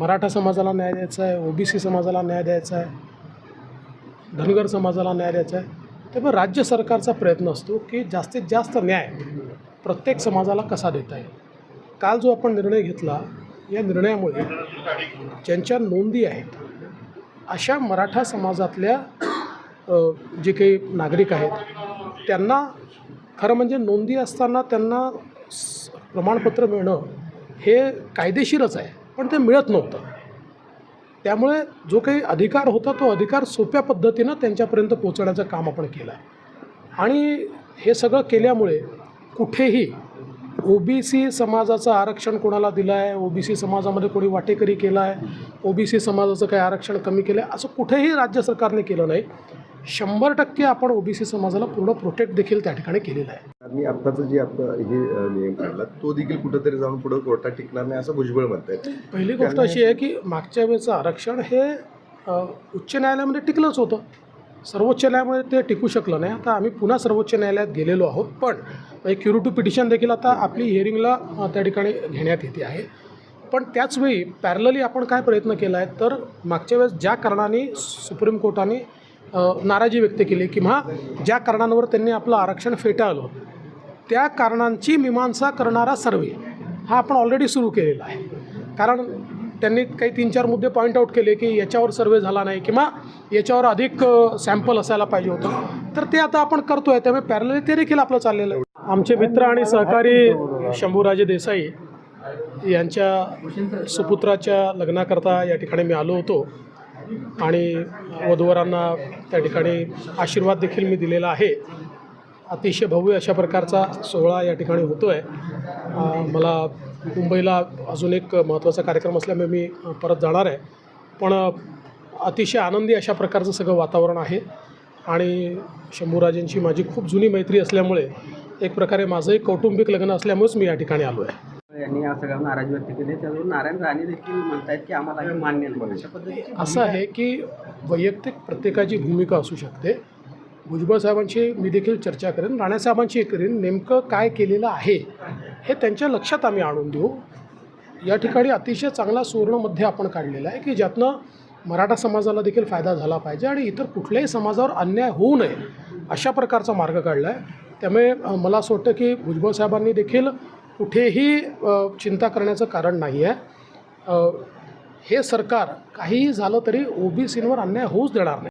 मराठा समाजाला न्याय द्यायचा आहे ओबीसी समाजाला न्याय द्यायचा आहे धनगर समाजाला न्याय द्यायचा आहे त्यामुळे राज्य सरकारचा प्रयत्न असतो की जास्तीत जास्त न्याय प्रत्येक समाजाला कसा देता येईल. काल जो आपण निर्णय घेतला या निर्णयामुळे ज्यांच्या नोंदी आहेत अशा मराठा समाजातल्या जे काही नागरिक आहेत त्यांना खरं म्हणजे नोंदी असताना त्यांना स- प्रमाणपत्र मिळणं हे कायदेशीरच आहे. पण ते मिळत नव्हतं. त्यामुळे जो काही अधिकार होता तो अधिकार सोप्या पद्धतीनं त्यांच्यापर्यंत पोचवण्याचं काम आपण केलं. आहे आणि हे सगळं केल्यामुळे कुठेही ओ बी सी समाजाचं आरक्षण कोणाला दिलं आहे ओ बी सी समाजामध्ये कोणी वाटेकरी केला आहे ओ बी सी समाजाचं काही आरक्षण कमी केलं आहे असं कुठेही राज्य सरकारने केलं नाही. शंभर टक्के आपण ओ बी सी समाजाला पूर्ण प्रोटेक्ट देखील त्या ठिकाणी केलेलं आहे. आणि आत्ताचं जे आता हे नियम काढला तो देखील कुठंतरी जाऊन पुढे कोर्टात टिकणार नाही असं भुजबळ म्हणतायत. पहिली गोष्ट अशी आहे की मागच्या वेळेचं आरक्षण हे उच्च न्यायालयामध्ये टिकलंच होतं. सर्वोच्च न्यायालयामध्ये ते टिकू शकलं नाही. आता आम्ही पुन्हा सर्वोच्च न्यायालयात गेलेलो आहोत पण एक क्युरिटी पिटिशन देखील आता आपली हिअरिंगला त्या ठिकाणी घेण्यात येते आहे. पण त्याचवेळी पॅरलली आपण काय प्रयत्न केला आहे तर मागच्या वेळेस ज्या कारणाने सुप्रीम कोर्टाने नाराजी व्यक्त केली किंवा ज्या कारणांवर त्यांनी आपलं आरक्षण फेटाळलं त्या कारणांची मीमांसा करणारा सर्वे हा आपण ऑलरेडी सुरू केलेला आहे. कारण त्यांनी काही तीन चार मुद्दे पॉईंट आऊट केले की याच्यावर सर्वे झाला नाही किंवा याच्यावर अधिक सॅम्पल असायला पाहिजे होतं. तर ते आता आपण करतो आहे त्यामुळे पॅरलली ते देखील आपलं चाललेलं आहे. आमचे मित्र आणि सहकारी शंभूराजे देसाई यांच्या सुपुत्राच्या लग्नाकरता या ठिकाणी मी आलो होतो. आणि वधूवरांना त्या ठिकाणी आशीर्वाद देखील मी दिलेला आहे. अतिशय भव्य अशा प्रकारचा सोहळा या ठिकाणी होतो आहे मला मुंबईला अजून एक महत्त्वाचा कार्यक्रम असल्यामुळे मी परत जाणार आहे. पण अतिशय आनंदी अशा प्रकारचं सगळं वातावरण आहे. आणि शंभूराजेंची माझी खूप जुनी मैत्री असल्यामुळे एक प्रकारे माझंही कौटुंबिक लग्न असल्यामुळेच मी या ठिकाणी आलो आहे यांनी या सगळ्यावर नाराजी व्यक्त केली. त्यावर नारायण राणे देखील म्हणतायत की आम्हाला मान्य नाही. असं आहे की वैयक्तिक प्रत्येकाची भूमिका असू शकते. भुजबळ साहेबांशी मी देखील चर्चा करेन. राणेसाहेबांशी करेन. नेमकं काय केलेलं आहे हे त्यांच्या लक्षात आम्ही आणून देऊ. या ठिकाणी अतिशय चांगला सुवर्णमध्ये आपण काढलेला आहे की ज्यातनं मराठा समाजाला देखील फायदा झाला पाहिजे आणि इतर कुठल्याही समाजावर अन्याय होऊ नये अशा प्रकारचा मार्ग काढला आहे त्यामुळे मला असं वाटतं की भुजबळ साहेबांनी देखील कुठेही चिंता करण्याचं कारण नाही आहे. हे सरकार काहीही झालं तरी ओबीसींवर अन्याय होऊच देणार नाही.